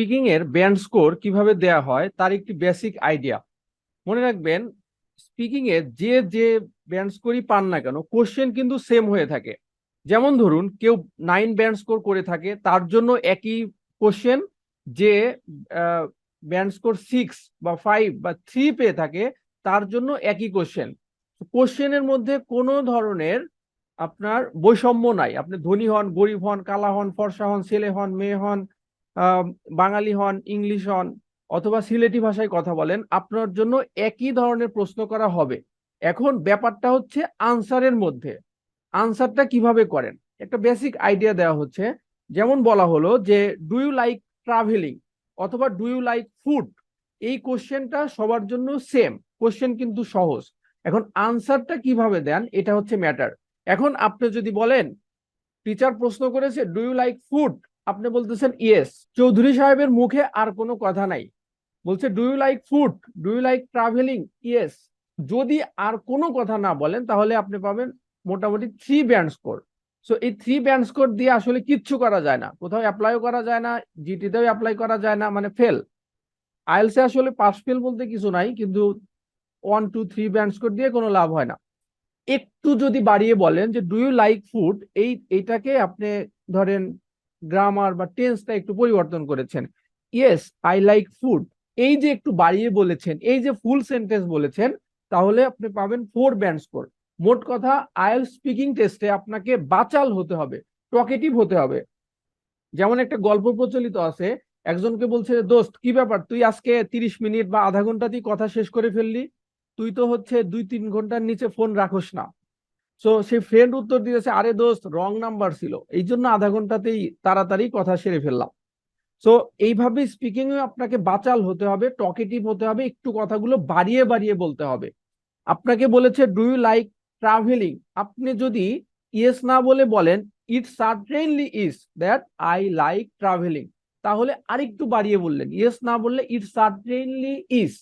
Speaking এর band score কীভাবে দেয়া হয়, তার একটি বেসিক আইডিয়া মনে রাখবেন স্পিকিং এর যে যে ব্যান্ড স্কোরই পান না কেন কোশ্চেন কিন্তু সেম হয়ে থাকে। যেমন ধরুন, কেউ নাইন ব্যান্ড স্কোর করে থাকে, তার জন্য একই কোশ্চেন যে ব্যান্ড স্কোর সিক্স বা ফাইভ বা থ্রি পেয়ে থাকে, তার জন্য একই কোশ্চেন কোশ্চেনের মধ্যে কোনো ধরনের আপনার বৈষম্য নাই। আপনি ধনী হন, গরিব হন, কালা হন, ফর্সা হন, ছেলে হন, মেয়ে হন বাঙালি হন, ইংলিশ হন, অথবা সিলেটি ভাষায় কথা বলেন, আপনার জন্য একই ধরনের প্রশ্ন করা হবে। এখন ব্যাপারটা হচ্ছে আনসারের মধ্যে। আনসারটা কীভাবে করেন? একটা বেসিক আইডিয়া দেওয়া হচ্ছে। যেমন বলা হলো যে ডু ইউ লাইক ট্রাভেলিং অথবা ডু ইউ লাইক ফুড এই কোশ্চেনটা সবার জন্য সেম কোশ্চেন কিন্তু সহজ। এখন আনসারটা কীভাবে দেন? এটা হচ্ছে ম্যাটার এখন আপনি যদি বলেন টিচার প্রশ্ন করেছে ডু ইউ লাইক ফুড আপনি বলতেছেন ইয়েস চৌধুরী সাহেবের মুখে আর কোনো কথা নাই। বলছে do you like food do you like travelling yes যদি আর কোনো কথা না বলেন, তাহলে আপনি পাবেন মোটামুটি থ্রি ব্যান্ড স্কোর সো এই থ্রি ব্যান্ড স্কোর দিয়ে আসলে কিচ্ছু করা যায় না। কোথাও অ্যাপ্লাইও করা যায় না জিটিতেও অ্যাপ্লাই করা যায় না মানে ফেল আইএলসে আসলে পাস ফেল বলতে কিছু নাই, কিন্তু one two three band score দিয়ে কোনো লাভ হয় না। একটু যদি বাড়িয়ে বলেন যে ডু ইউ লাইক ফুড এই, এইটাকে আপনি ধরেন গ্রামার বা টেন্সটা একটু পরিবর্তন করেছেন। ইয়েস আই লাইক ফুড এই যে একটু বাড়িয়ে বলেছেন, এই যে ফুল সেন্টেন্স বলেছেন, তাহলে আপনি পাবেন ফোর ব্যান্ড স্কোর মোট কথা আইএল স্পিকিং টেস্টে আপনাকে বাচাল হতে হবে টকেটিভ হতে হবে। যেমন একটা গল্প প্রচলিত আছে, একজনকে বলছে, দোস্ত, কি ব্যাপার? তুই আজকে তিরিশ মিনিট বা আধা ঘন্টাতেই কথা শেষ করে ফেললি? তুই তো হচ্ছে দুই তিন ঘণ্টার নিচে ফোন রাখোস না। সো সেই ফ্রেন্ড উত্তর দিয়েছে, আরে দোস্ত রং নাম্বার ছিল। এই জন্য আধা ঘন্টাতেই তাড়াতাড়ি কথা সেরে ফেললাম। সো এইভাবে স্পিকিং এ আপনাকে বাচাল হতে হবে টকেটিভ হতে হবে, একটু কথাগুলো বাড়িয়ে বাড়িয়ে বলতে হবে। আপনাকে বলেছে ডু ইউ লাইক ট্রাভেলিং আপনি যদি ইয়েস না বলে বলেন it certainly is that I like travelling তাহলে আরেকটু বাড়িয়ে বললেন। ইয়েস না বললে ইট সার্টেনলি ইজ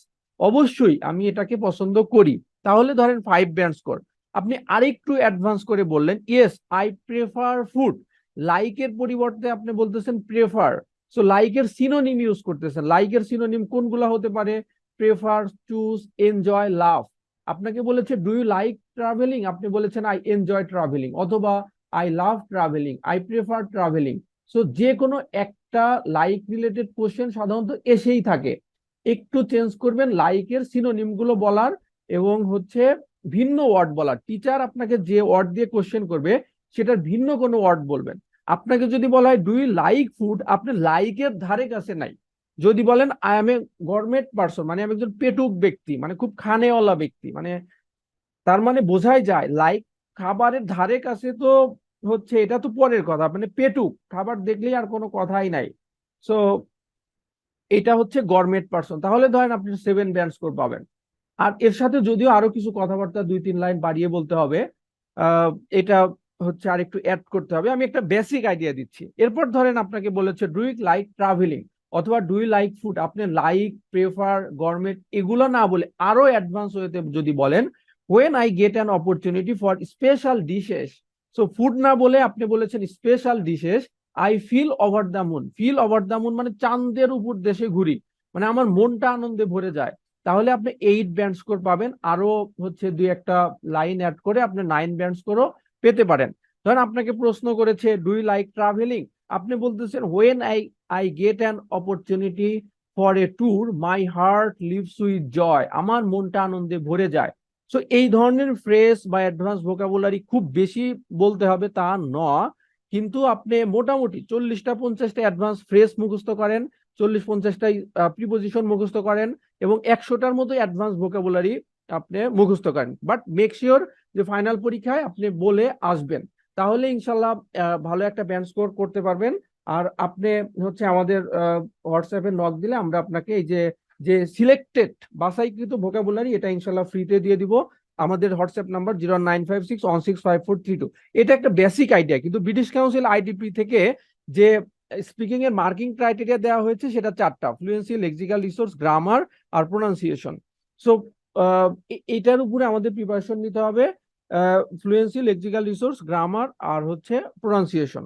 অবশ্যই, আমি এটাকে পছন্দ করি। তাহলে ধরেন ফাইভ ব্যান্ড স্কোর আপনি আরেকটু অ্যাডভান্স করে বললেন ইয়েস আই প্রেফার ফুড লাইকের পরিবর্তে আপনি বলতেছেন প্রেফার সো লাইকের সিনোনিম ইউজ করতেছেন। লাইকের সিনোনিম কোনগুলা হতে পারে? প্রেফার চুজ এনজয় লাভ আপনাকে বলেছে ডু ইউ লাইক ট্রাভেলিং আপনি বলেছেন আই এনজয় ট্রাভেলিং অথবা I love travelling I prefer travelling so যে কোনো একটা লাইক রিলেটেড কোশ্চেন সাধারণত এসেই থাকে। একটু চেঞ্জ করবেন লাইকের সিনোনিমগুলো বলার এবং হচ্ছে ভিন্ন ওয়ার্ড বলার টিচার আপনাকে যে ওয়ার্ড দিয়ে কোশ্চেন করবে, সেটার ভিন্ন কোনো ওয়ার্ড বলবেন। আপনাকে যদি বলা হয় ডু ইউ লাইক ফুড আপনি লাইকের ধারে কাছে নাই। যদি বলেন I am a government person মানে আমি একজন পেটুক ব্যক্তি মানে খুব খানেওয়ালা ব্যক্তি মানে তার মানে বোঝাই যায় লাইক খাবারের ধারে কাছে তো হচ্ছে, এটা তো পরের কথা মানে পেটুক, খাবার দেখলেই আর কোনো কথাই নাই। সো এটা হচ্ছে গভর্নমেন্ট পার্সন তাহলে ধরেন আপনি সেভেন ব্যান্ড স্কোর পাবেন। আর এর সাথে যদিও আরও কিছু কথাবার্তা দুই তিন লাইন বাড়িয়ে বলতে হবে এটা হচ্ছে আর একটু অ্যাড করতে হবে। আমি একটা বেসিক আইডিয়া দিচ্ছি। এরপর ধরেন আপনাকে বলেছে ডু ইউ লাইক ট্রাভেলিং অথবা ডু ইউ লাইক ফুড আপনি লাইক প্রেফার গভর্নমেন্ট এগুলো না বলে আরও অ্যাডভান্স ওয়েতে যদি বলেন when I get an opportunity for special dishes so food না বলে আপনি বলেছেন special dishes I feel over the moon feel over the moon মানে চাঁদের উপর দেশে ঘুরি। মানে আমার মনটা আনন্দে ভরে যায়। তাহলে আপনি এইট ব্যান্ড স্কোর পাবেন। আরও হচ্ছে দুই একটা লাইন অ্যাড করে আপনি নাইন ব্যান্ড স্কোরও পেতে পারেন। ধরেন আপনাকে প্রশ্ন করেছে ডু ইউ লাইক ট্রাভেলিং আপনি বলতেছেন when I I get an opportunity for a tour my heart lives with joy আমার মনটা আনন্দে ভরে যায়। সো এই ধরনের ফ্রেজ বা অ্যাডভান্স ভোকাবুলারি খুব বেশি বলতে হবে তা ন কিন্তু আপনি মোটামুটি চল্লিশটা পঞ্চাশটা অ্যাডভান্স ফ্রেজ মুখস্থ করেন। চল্লিশ পঞ্চাশটাই প্রিপোজিশন মুখস্থ করেন এবং একশোটার মতো অ্যাডভান্স ভোকাবুলারি আপনি মুখস্থ করেন। বাট মেক শিওর যে ফাইনাল পরীক্ষায় আপনি বলে আসবেন। তাহলে ইনশাল্লাহ ভালো একটা ব্যান্ড স্কোর করতে পারবেন। আর আপনি হচ্ছে আমাদের হোয়াটসঅ্যাপে নক দিলে আমরা আপনাকে এই যে যে সিলেক্টেড বাসাইকৃত ভোকাবুলারি এটা ইনশাল্লাহ ফ্রিতে দিয়ে দিব। আমাদের WhatsApp number zero nine five six one six five four three two এটা একটা বেসিক আইডিয়া কিন্তু ব্রিটিশ কাউন্সিল আইডিপি থেকে যে স্পিকিং এর মার্কিং ক্রাইটেরিয়া দেওয়া হয়েছে, সেটা চারটা। ফ্লুয়েন্সি লেক্সিক্যাল রিসোর্স গ্রামার আর প্রোনাউন্সিয়েশন সো এটার উপরে আমাদের প্রিপারেশন নিতে হবে। ফ্লুয়েন্সি লেক্সিক্যাল রিসোর্স গ্রামার আর হচ্ছে প্রোনাউন্সিয়েশন